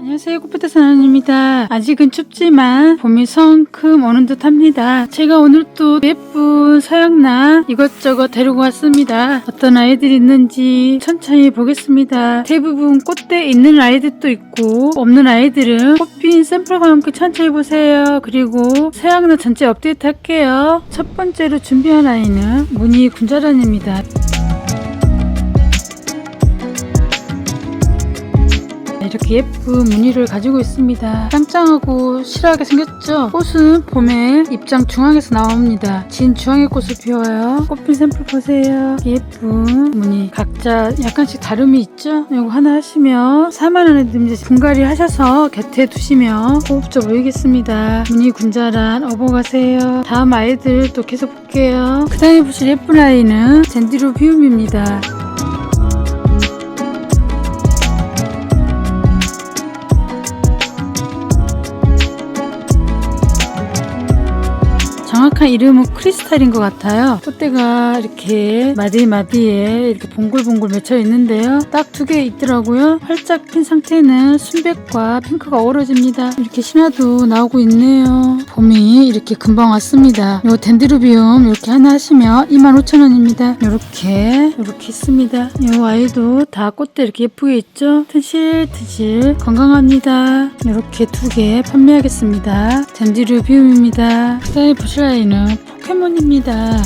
안녕하세요 꽃밭에서 나는입니다. 아직은 춥지만 봄이 성큼 오는 듯 합니다. 제가 오늘 또 예쁜 서양나 이것저것 데리고 왔습니다. 어떤 아이들이 있는지 천천히 보겠습니다. 대부분 꽃대 있는 아이들도 있고 없는 아이들은 꽃핀 샘플과 함께 천천히 보세요. 그리고 서양나 전체 업데이트 할게요. 첫 번째로 준비한 아이는 무늬 군자란입니다 이렇게 예쁜 무늬를 가지고 있습니다. 짱짱하고 실하게 생겼죠? 꽃은 봄에 입장 중앙에서 나옵니다. 진 중앙에 꽃을 피워요. 꽃핀 샘플 보세요. 예쁜 무늬. 각자 약간씩 다름이 있죠? 이거 하나 하시면 4만원에 듭니다. 분갈이 하셔서 곁에 두시면 호흡져 보이겠습니다. 무늬 군자란 업어가세요. 다음 아이들 또 계속 볼게요. 그 다음에 보실 예쁜 아이는 젠디로 비움입니다. 정확한 이름은 크리스탈인 것 같아요. 꽃대가 이렇게 마디마디에 이렇게 봉글봉글 맺혀 있는데요. 딱 두 개 있더라고요. 활짝 핀 상태는 순백과 핑크가 어우러집니다. 이렇게 신화도 나오고 있네요. 봄이 이렇게 금방 왔습니다. 요 덴드로비움 이렇게 하나 하시면 25,000원입니다. 이렇게 이렇게 있습니다. 요 아이도 다 꽃대 이렇게 예쁘게 있죠? 트실트실 건강합니다. 이렇게 두 개 판매하겠습니다. 덴드로비움입니다. 그다음에 아 이는 포켓몬입니다.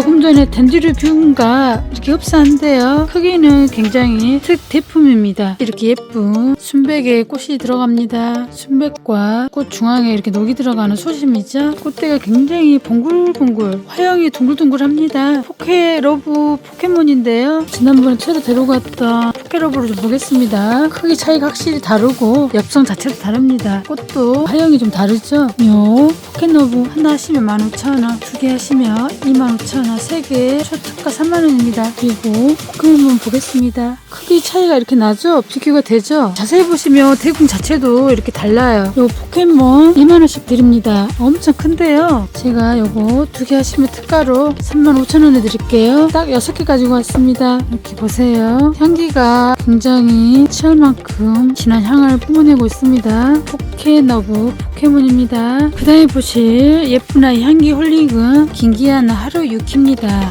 조금 전에 덴지르 뷰가 이렇게 흡사한데요. 크기는 굉장히 특대품입니다. 이렇게 예쁜 순백에 꽃이 들어갑니다. 순백과 꽃 중앙에 이렇게 녹이 들어가는 소심이죠. 꽃대가 굉장히 봉글봉글 화형이 둥글둥글합니다. 포케러브 포켓몬인데요. 지난번에 최도 데려갔던 포케러브를 좀 보겠습니다. 크기 차이가 확실히 다르고 엽성 자체도 다릅니다. 꽃도 화형이 좀 다르죠. 요 포켓러브 하나 하시면 15,000원, 두 개 하시면 25,000원, 세개 초특가 3만원입니다. 그리고 포켓몬 보겠습니다. 크기 차이가 이렇게 나죠? 비교가 되죠? 자세히 보시면 대궁 자체도 이렇게 달라요. 요 포켓몬 2만원씩 드립니다. 엄청 큰데요. 제가 요거 두 개 하시면 특가로 35,000원에 드릴게요. 딱 6개 가지고 왔습니다. 이렇게 보세요. 향기가 굉장히 취할 만큼 진한 향을 뿜어내고 있습니다. 포켓너브 포켓몬입니다. 그 다음에 보실 예쁜 아이 향기 홀릭은 긴기한 하루 유키 입니다.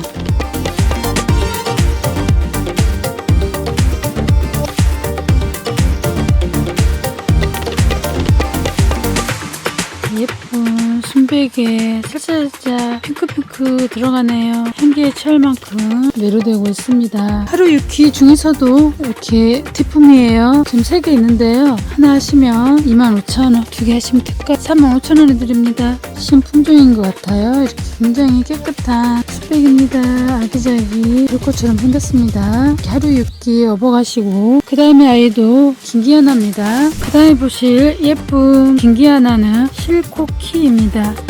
예쁜 순백에 살짝살짝 핑크핑크 들어가네요. 향기에 취할 만큼 매료되고 있습니다. 하루 유키 중에서도 이렇게 티품이에요. 지금 3개 있는데요. 하나 하시면 25,000원, 두 개 하시면 특가 35,000원에 드립니다. 신품종인 것 같아요. 이렇게 굉장히 깨끗한 스펙입니다. 아기자기 불꽃처럼 생겼습니다. 하루 유키 업어가시고 그 다음에 아이도 긴기하나입니다. 그 다음에 보실 예쁜 긴기하나는 실코키입니다.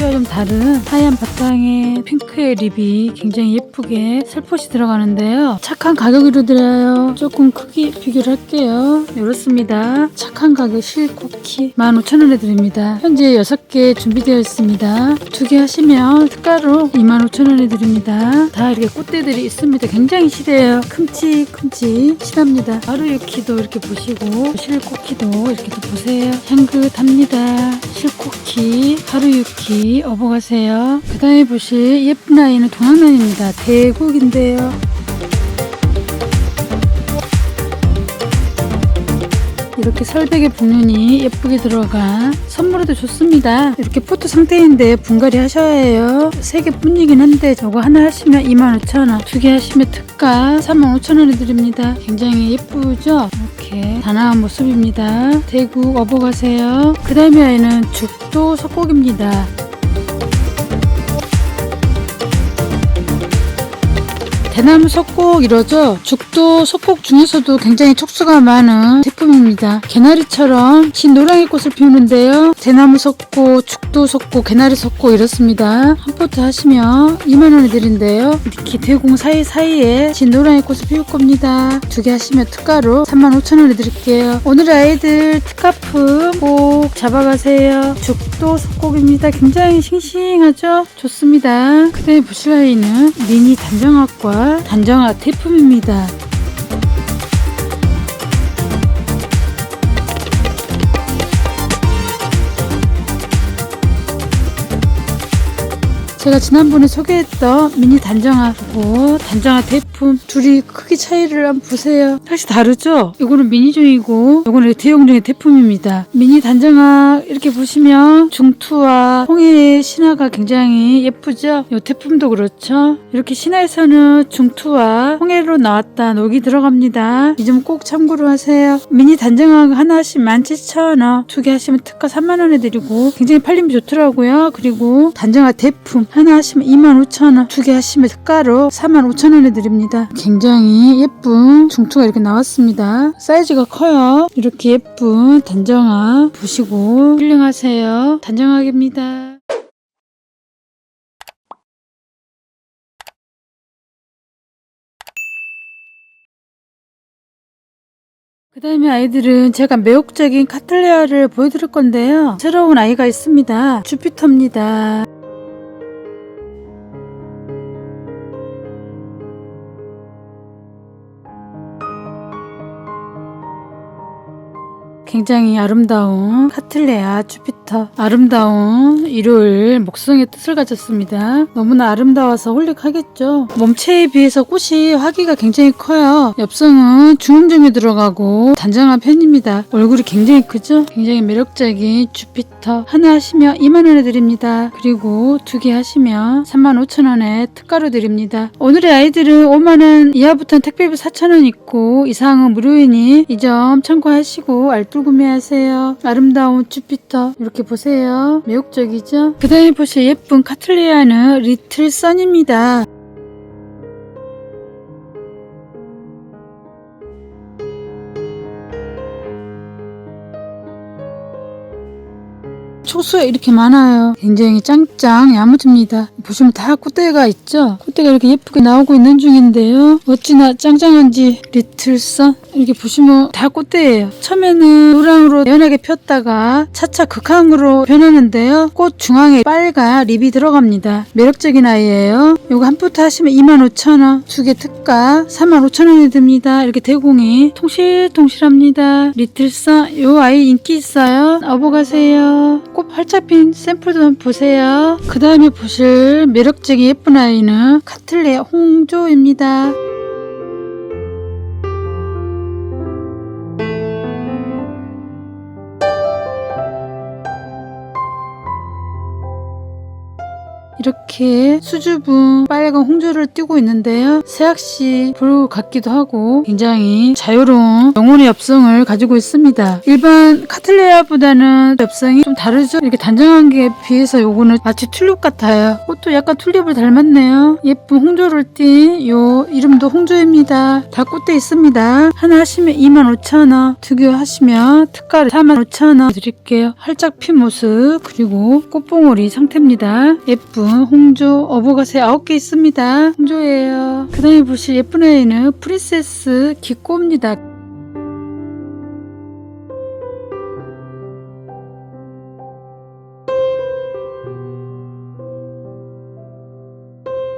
유키와 좀 다른 하얀 바탕에 핑크의 립이 굉장히 예쁘게 살포시 들어가는데요. 착한 가격으로 드려요. 조금 크기 비교를 할게요. 이렇습니다. 착한 가격 실쿠키 15,000원에 드립니다. 현재 6개 준비되어 있습니다. 두 개 하시면 특가로 25,000원에 드립니다. 다 이렇게 꽃대들이 있습니다. 굉장히 실해요. 큼직큼직 실합니다. 하루 유키도 이렇게 보시고 실쿠키도 이렇게 또 보세요. 향긋합니다. 실쿠키 하루 유키 업어가세요. 그 다음에 보실 예쁜 아이는 동양란입니다. 대국인데요. 이렇게 설백의 분윤이 예쁘게 들어가 선물에도 좋습니다. 이렇게 포트 상태인데 분갈이 하셔야 해요. 세 개뿐이긴 한데 저거 하나 하시면 25,000원, 두 개 하시면 특가 35,000원에 드립니다. 굉장히 예쁘죠? 이렇게 단아한 모습입니다. 대구 업어가세요. 그 다음에 아이는 죽도 석곡입니다. 대나무 석곡 이러죠. 죽도 석곡 중에서도 굉장히 촉수가 많은 제품입니다. 개나리처럼 흰 노랑의 꽃을 피우는데요. 대나무 석고, 죽도 석고, 개나리 석고 이렇습니다. 한 포트 하시면 2만 원에 드린대요. 이렇게 대공 사이사이에 진 노랑의 꽃을 피울 겁니다. 두 개 하시면 특가로 3만 5천 원에 드릴게요. 오늘 아이들 특가품 꼭 잡아가세요. 죽도 석곡입니다. 굉장히 싱싱하죠? 좋습니다. 그 다음에 보실 아이는 미니 단정학과 단정학 태품입니다. 제가 지난번에 소개했던 미니 단정하고 단정화 대품 둘이 크기 차이를 한번 보세요. 사실 다르죠? 이거는 미니종이고 이거는 대용종의 대품입니다. 미니 단정화 이렇게 보시면 중투와 홍해의 신화가 굉장히 예쁘죠? 이 대품도 그렇죠? 이렇게 신화에서는 중투와 홍해로 나왔다 녹이 들어갑니다. 이 점 꼭 참고로 하세요. 미니 단정화 하나 하시면 17,000원 두 개 하시면 특가 3만원에 드리고 굉장히 팔림이 좋더라고요. 그리고 단정화 대품 하나 하시면 25,000원 두 개 하시면 특가로 45,000원에 드립니다. 굉장히 예쁜 중투가 이렇게 나왔습니다. 사이즈가 커요. 이렇게 예쁜 단정화 보시고 힐링하세요. 단정화입니다. 그 다음에 아이들은 제가 매혹적인 카틀레아를 보여드릴 건데요. 새로운 아이가 있습니다. 주피터입니다. 굉장히 아름다운 카틀레아 주피터 아름다운 일요일 목성의 뜻을 가졌습니다. 너무나 아름다워서 홀릭하겠죠. 몸체에 비해서 꽃이 화기가 굉장히 커요. 엽성은 중음점이 들어가고 단정한 편입니다. 얼굴이 굉장히 크죠. 굉장히 매력적인 주피터 하나 하시면 2만 원에 드립니다. 그리고 두 개 하시면 3만 5천 원에 특가로 드립니다. 오늘의 아이들은 5만 원 이하부터는 택배비 4천 원 있고 이상은 무료이니 이 점 참고하시고 알뜰 구매하세요. 아름다운 주피터 이렇게 보세요. 매혹적이죠? 그 다음에 보실 예쁜 카틀레아는 리틀 선입니다. 촉수가 이렇게 많아요. 굉장히 짱짱 야무집니다. 보시면 다 꽃대가 있죠? 꽃대가 이렇게 예쁘게 나오고 있는 중인데요. 어찌나 짱짱한지 리틀선 이렇게 보시면 다 꽃대예요. 처음에는 노랑으로 연하게 폈다가 차차 극항으로 변하는데요. 꽃 중앙에 빨간 립이 들어갑니다. 매력적인 아이예요. 요거 한 포트 하시면 25,000원, 두 개 특가 35,000원이 듭니다. 이렇게 대공이 통실통실합니다. 리틀선 요 아이 인기 있어요. 어보 가세요. 꽃 활짝 핀 샘플도 한번 보세요. 그 다음에 보실 매력적인 예쁜 아이는 카틀레 홍조입니다. 이렇게 수줍은 빨간 홍조를 띄고 있는데요. 새학시 볼 같기도 하고 굉장히 자유로운 영혼의 엽성을 가지고 있습니다. 일반 카틀레아보다는 엽성이 좀 다르죠? 이렇게 단정한 게 비해서 요거는 마치 튤립 같아요. 꽃도 약간 튤립을 닮았네요. 예쁜 홍조를 띈 요 이름도 홍조입니다. 다 꽃대 있습니다. 하나 하시면 25,000원, 두 개 하시면 특가로 45,000원 드릴게요. 활짝 핀 모습 그리고 꽃봉오리 상태입니다. 예쁜 홍조 어버가세 9개 있습니다. 홍조예요. 그 다음에 보실 예쁜 아이는 프린세스 기꼬입니다.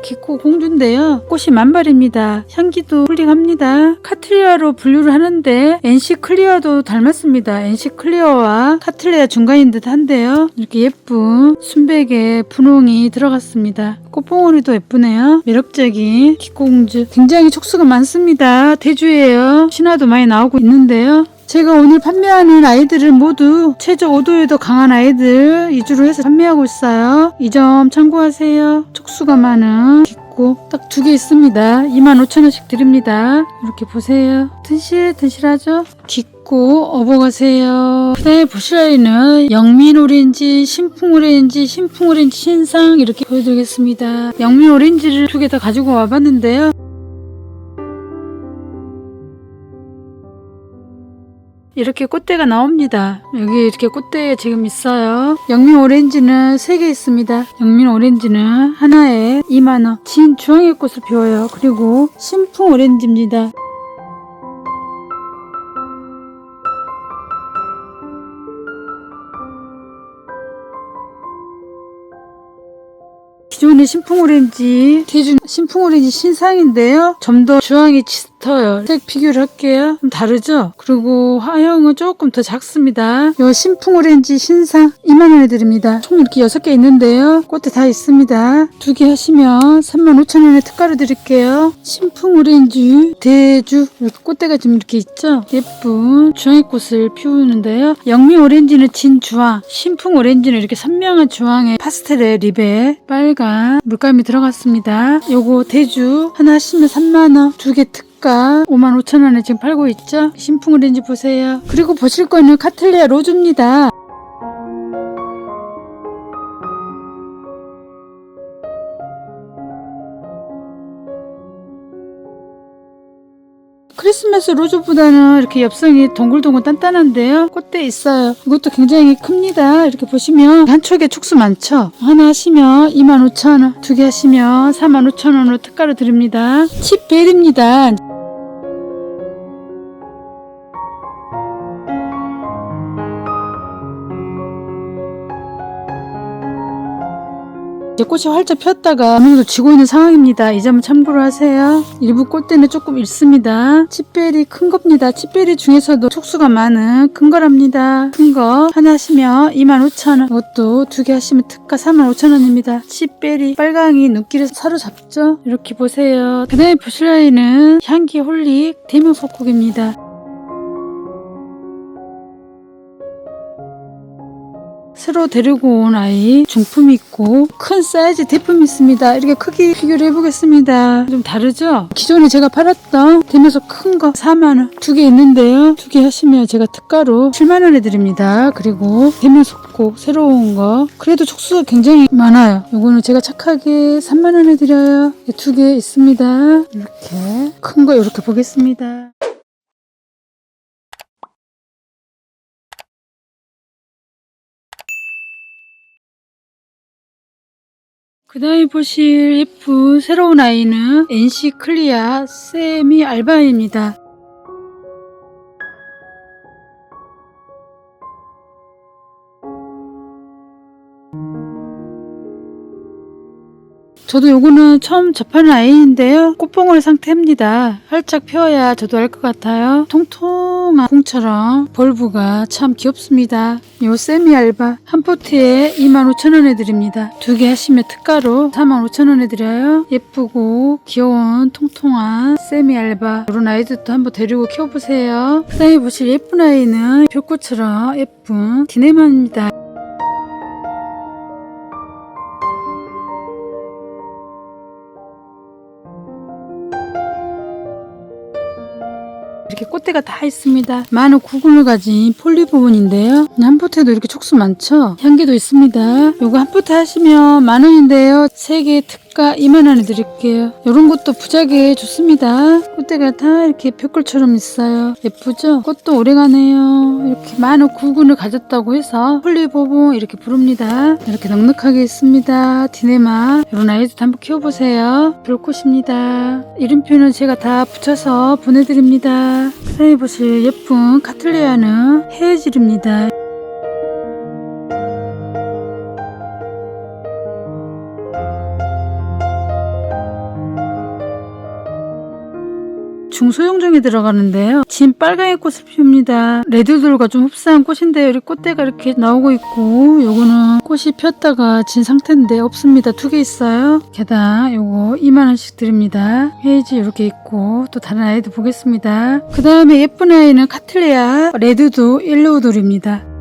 기코 공주인데요. 꽃이 만발입니다. 향기도 훌륭합니다. 카틀리아로 분류를 하는데 NC 클리어도 닮았습니다. NC 클리어와 카틀리아 중간인 듯 한데요. 이렇게 예쁜 순백의 분홍이 들어갔습니다. 꽃봉오리도 예쁘네요. 매력적인 기코공주. 굉장히 촉수가 많습니다. 대주예요. 신화도 많이 나오고 있는데요. 제가 오늘 판매하는 아이들은 모두 최저 5도에도 강한 아이들 위주로 해서 판매하고 있어요. 이 점 참고하세요. 촉수가 많은 기고 딱 두 개 있습니다. 25,000원씩 드립니다. 이렇게 보세요. 튼실튼실하죠? 깊고 어버가세요. 그 다음에 보실 아이는 영민 오렌지, 신풍 오렌지, 신풍 오렌지 신상 이렇게 보여드리겠습니다. 영민 오렌지를 두 개 다 가지고 와봤는데요. 이렇게 꽃대가 나옵니다. 여기 이렇게 꽃대 지금 있어요. 영민 오렌지는 3개 있습니다. 영민 오렌지는 하나에 2만원. 진 주황의 꽃을 피워요. 그리고 신풍 오렌지입니다. 기존의 신풍 오렌지, 대중 신풍 오렌지 신상인데요. 좀 더 주황이 짙어요. 색 비교를 할게요. 좀 다르죠? 그리고 화형은 조금 더 작습니다. 이 신풍 오렌지 신상 2만원에 드립니다. 총 이렇게 6개 있는데요. 꽃대 다 있습니다. 두 개 하시면 35,000원에 특가로 드릴게요. 신풍 오렌지 대주 이렇게 꽃대가 좀 이렇게 있죠? 예쁜 주황의 꽃을 피우는데요. 영미 오렌지는 진주황, 신풍 오렌지는 이렇게 선명한 주황의 파스텔의 립에 빨간 물감이 들어갔습니다. 요거 대주 하나 하시면 3만원, 두 개 특가 55,000원에 지금 팔고 있죠? 신풍 오렌지 보세요. 그리고 보실 거는 카틀리아 로즈입니다. 크리스마스 로즈보다는 이렇게 엽성이 동글동글 단단한데요. 꽃대 있어요. 이것도 굉장히 큽니다. 이렇게 보시면 한 촉에 촉수 많죠? 하나 하시면 25,000원, 두 개 하시면 45,000원으로 특가로 드립니다. 칩벨입니다. 꽃이 활짝 폈다가 어느 정도 지고 있는 상황입니다. 이 점은 참고로 하세요. 일부 꽃대는 조금 있습니다. 칩벨이 큰 겁니다. 칩벨이 중에서도 촉수가 많은 큰 거랍니다. 큰 거 하나 하시면 25,000원. 이것도 두 개 하시면 특가 35,000원입니다. 칩벨이 빨강이 눈길을 사로잡죠? 이렇게 보세요. 그 다음에 보실 아이는 향기 홀릭 대명석국입니다. 새로 데리고 온 아이 중품이 있고 큰 사이즈 대품이 있습니다. 이렇게 크기 비교를 해보겠습니다. 좀 다르죠? 기존에 제가 팔았던 대면서 큰 거 4만원 두 개 있는데요. 두 개 하시면 제가 특가로 7만원에 드립니다. 그리고 대면 속곡 새로운 거 그래도 촉수가 굉장히 많아요. 요거는 제가 착하게 3만원에 드려요. 두 개 있습니다. 이렇게 큰 거 이렇게 보겠습니다. 그 다음에 보실 예쁜 새로운 아이는 NC 클리아 세미 알바입니다. 저도 요거는 처음 접하는 아이인데요. 꽃봉오리 상태입니다. 활짝 펴야 저도 알 것 같아요. 통통 한 콩처럼 벌브가 참 귀엽습니다. 요 세미 알바 한 포트에 25,000원에 드립니다. 두 개 하시면 특가로 45,000원에 드려요. 예쁘고 귀여운 통통한 세미 알바 이런 아이들도 한번 데리고 키워보세요. 그 다음에 보실 예쁜 아이는 별꽃처럼 예쁜 디네만입니다. 이렇게 꽃대가 다 있습니다. 많은 구근을 가진 폴리 부분인데요. 한 포트에도 이렇게 촉수 많죠? 향기도 있습니다. 요거 한 포트 하시면 만 원인데요. 세개특 가 2만 원에 드릴게요. 요런 것도 부작에 좋습니다. 꽃대가 다 이렇게 벽골처럼 있어요. 예쁘죠? 꽃도 오래가네요. 이렇게 많은 구근을 가졌다고 해서 부분 이렇게 부릅니다. 이렇게 넉넉하게 있습니다. 디네마 이런 아이도 한번 키워보세요. 별꽃입니다. 이름표는 제가 다 붙여서 보내드립니다. 사랑해 보실 예쁜 카틀리아는 헤어질입니다. 소형종에 들어가는데요. 진 빨강의 꽃을 피웁니다. 레드돌과 좀 흡사한 꽃인데요. 이 꽃대가 이렇게 나오고 있고 요거는 꽃이 폈다가 진 상태인데 없습니다. 두 개 있어요. 게다가 요거 2만원씩 드립니다. 헤이지 이렇게 있고 또 다른 아이도 보겠습니다. 그 다음에 예쁜 아이는 카틀리아 레드도 옐로우돌입니다.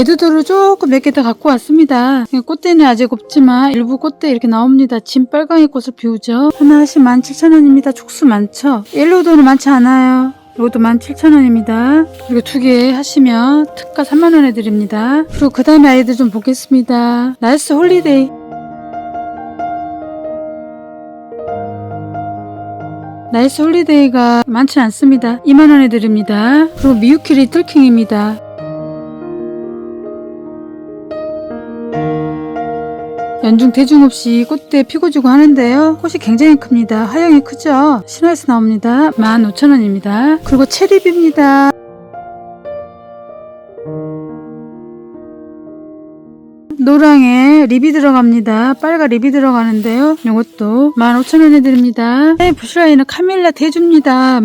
레드도를 조금 몇 개 더 갖고 왔습니다. 꽃대는 아직 없지만 일부 꽃대 이렇게 나옵니다. 진빨강의 꽃을 비우죠. 하나씩 17,000원입니다. 촉수 많죠? 옐로우도는 많지 않아요. 이것도 17,000원입니다. 그리고 두 개 하시면 특가 3만원에 드립니다. 그리고 그 다음에 아이들 좀 보겠습니다. 나이스 홀리데이. 나이스 홀리데이가 많지 않습니다. 2만원에 드립니다. 그리고 미유키 리틀킹입니다. 연중 대중 없이 꽃대 피고 주고 하는데요. 꽃이 굉장히 큽니다. 하영이 크죠? 신화에서 나옵니다. 15,000원입니다. 그리고 체리비입니다. 노랑에 립이 들어갑니다. 빨간 립이 들어가는데요. 이것도 15,000원에 드립니다. 네, 부시라이는 카밀라 대주입니다.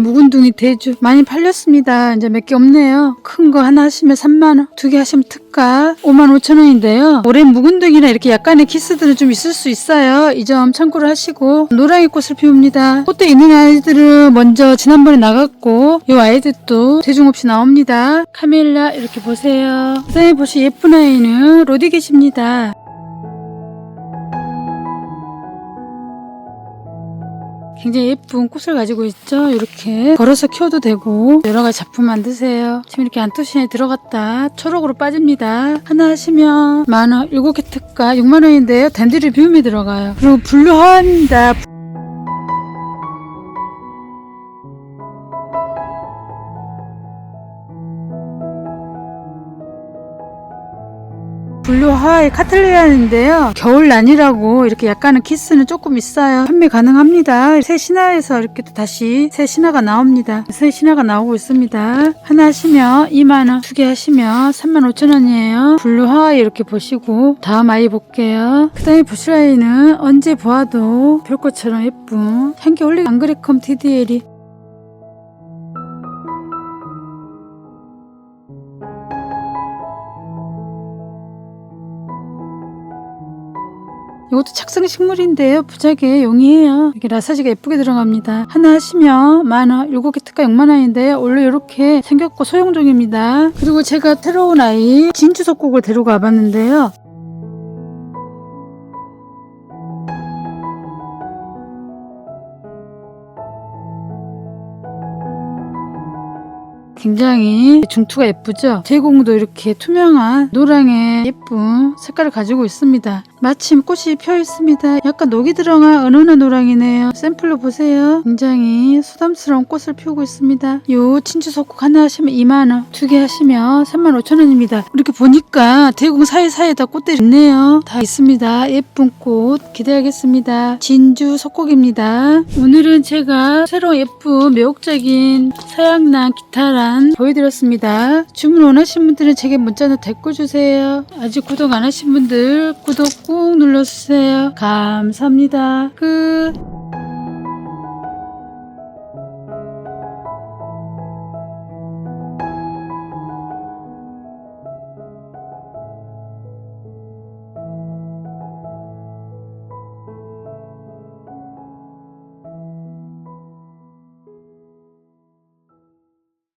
묵은둥이 대주 많이 팔렸습니다. 이제 몇 개 없네요. 큰 거 하나 하시면 3만원, 두 개 하시면 특가 5만 5천원인데요. 올해 묵은둥이나 이렇게 약간의 키스들은 좀 있을 수 있어요. 이 점 참고를 하시고 노랑이 꽃을 피웁니다. 꽃대 있는 아이들은 먼저 지난번에 나갔고 이 아이들도 대중 없이 나옵니다. 카멜라 이렇게 보세요. 그다음에 보시 예쁜 아이는 로디겟입니다. 굉장히 예쁜 꽃을 가지고 있죠. 이렇게 걸어서 키워도 되고 여러 가지 작품 만드세요. 지금 이렇게 안토시에 들어갔다 초록으로 빠집니다. 하나 하시면 만원, 일곱 개 특가 6만 원인데요. 댄드리 비움이 들어가요. 그리고 블루 하와입니다. 블루 하와이 카틀레아인데요. 겨울 난이라고 이렇게 약간의 키스는 조금 있어요. 판매 가능합니다. 새 신화에서 이렇게 또 다시 새 신화가 나옵니다. 새 신화가 나오고 있습니다. 하나 하시면 2만원, 두 개 하시면 35,000원이에요. 블루 하와이 이렇게 보시고 다음 아이 볼게요. 그 다음에 부시라이는 언제 보아도 별꽃처럼 예쁜 향기 올리 앙그레컴 TDL이 이것도 착성 식물인데요. 부작에 용이에요. 이렇게 라사지가 예쁘게 들어갑니다. 하나 하시면 만원, 일곱 개 특가 6만 원인데요. 원래 이렇게 생겼고 소형종입니다. 그리고 제가 새로운 아이 진주석곡을 데리고 와봤는데요. 굉장히 중투가 예쁘죠? 제공도 이렇게 투명한 노랑의 예쁜 색깔을 가지고 있습니다. 마침 꽃이 펴 있습니다. 약간 녹이 들어간 은은한 노랑이네요. 샘플로 보세요. 굉장히 소담스러운 꽃을 피우고 있습니다. 요 친주석국 하나 하시면 2만원, 두 개 하시면 3만 5천원입니다. 이렇게 보니까 대공 사이사이에다 꽃들이 있네요. 다 있습니다. 예쁜 꽃 기대하겠습니다. 진주 석곡입니다. 오늘은 제가 새로운 예쁜 매혹적인 서양난 기타란 보여드렸습니다. 주문 원하신 분들은 제게 문자나 댓글 주세요. 아직 구독 안 하신 분들 구독 꾹 눌러주세요. 감사합니다. 끝.